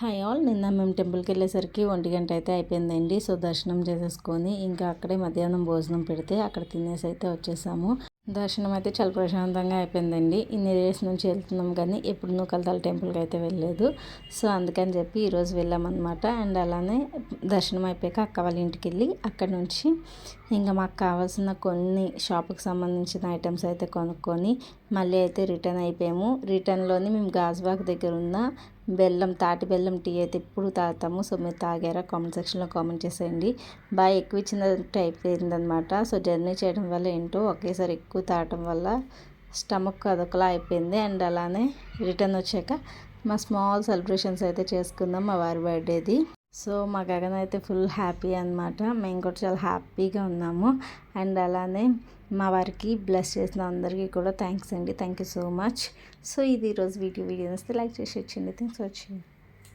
Hi all నిన్న మేము టెంపుల్కి వెళ్ళేసరికి ఒంటి గంట అయితే అయిపోయిందండి. సో దర్శనం చేసేసుకొని ఇంకా అక్కడే మధ్యాహ్నం భోజనం పెడితే అక్కడ తినేసి అయితే వచ్చేసాము. దర్శనం అయితే చాలా ప్రశాంతంగా అయిపోయిందండి. ఇన్ని డేస్ నుంచి వెళ్తున్నాం కానీ ఎప్పుడు నూకలతాల టెంపుల్కి అయితే వెళ్ళలేదు. సో అందుకని చెప్పి ఈరోజు వెళ్ళామన్నమాట. అండ్ అలానే దర్శనం అయిపోయాక అక్క వాళ్ళ ఇంటికి వెళ్ళి అక్కడ నుంచి ఇంకా మాకు కావాల్సిన కొన్ని షాప్కి సంబంధించిన ఐటమ్స్ అయితే కొనుక్కొని మళ్ళీ అయితే రిటర్న్ అయిపోయాము. రిటర్న్లోని మేము గాజుబాగ్ దగ్గర ఉన్న బెల్లం తాటి బెల్లం టీ అయితే ఎప్పుడు తాగుతాము. సో మీరు తాగారా? కామెంట్ సెక్షన్లో కామెంట్ చేసేయండి. బాగా ఎక్కువ ఇచ్చిన టైప్ అయిందనమాట సో జర్నీ చేయడం వల్ల ఏంటో ఒకేసారి ఎక్కువ తాగటం వల్ల స్టమక్ అదొకలా అయిపోయింది. అండ్ అలానే రిటర్న్ వచ్చాక మా స్మాల్ సెలబ్రేషన్స్ అయితే చేసుకుందాం. మా వారి బర్త్డేది. సో మా గగన్ అయితే ఫుల్ హ్యాపీ అనమాట మేము కూడా చాలా హ్యాపీగా ఉన్నాము. అండ్ అలానే మా వారికి బ్లెస్ చేసిన అందరికీ కూడా థ్యాంక్స్ అండి. Thank you so much. So ఇది ఈరోజు వీడియో. వీడియో వస్తే లైక్ చేసి వచ్చింది థ్యాంక్స్ వచ్చింది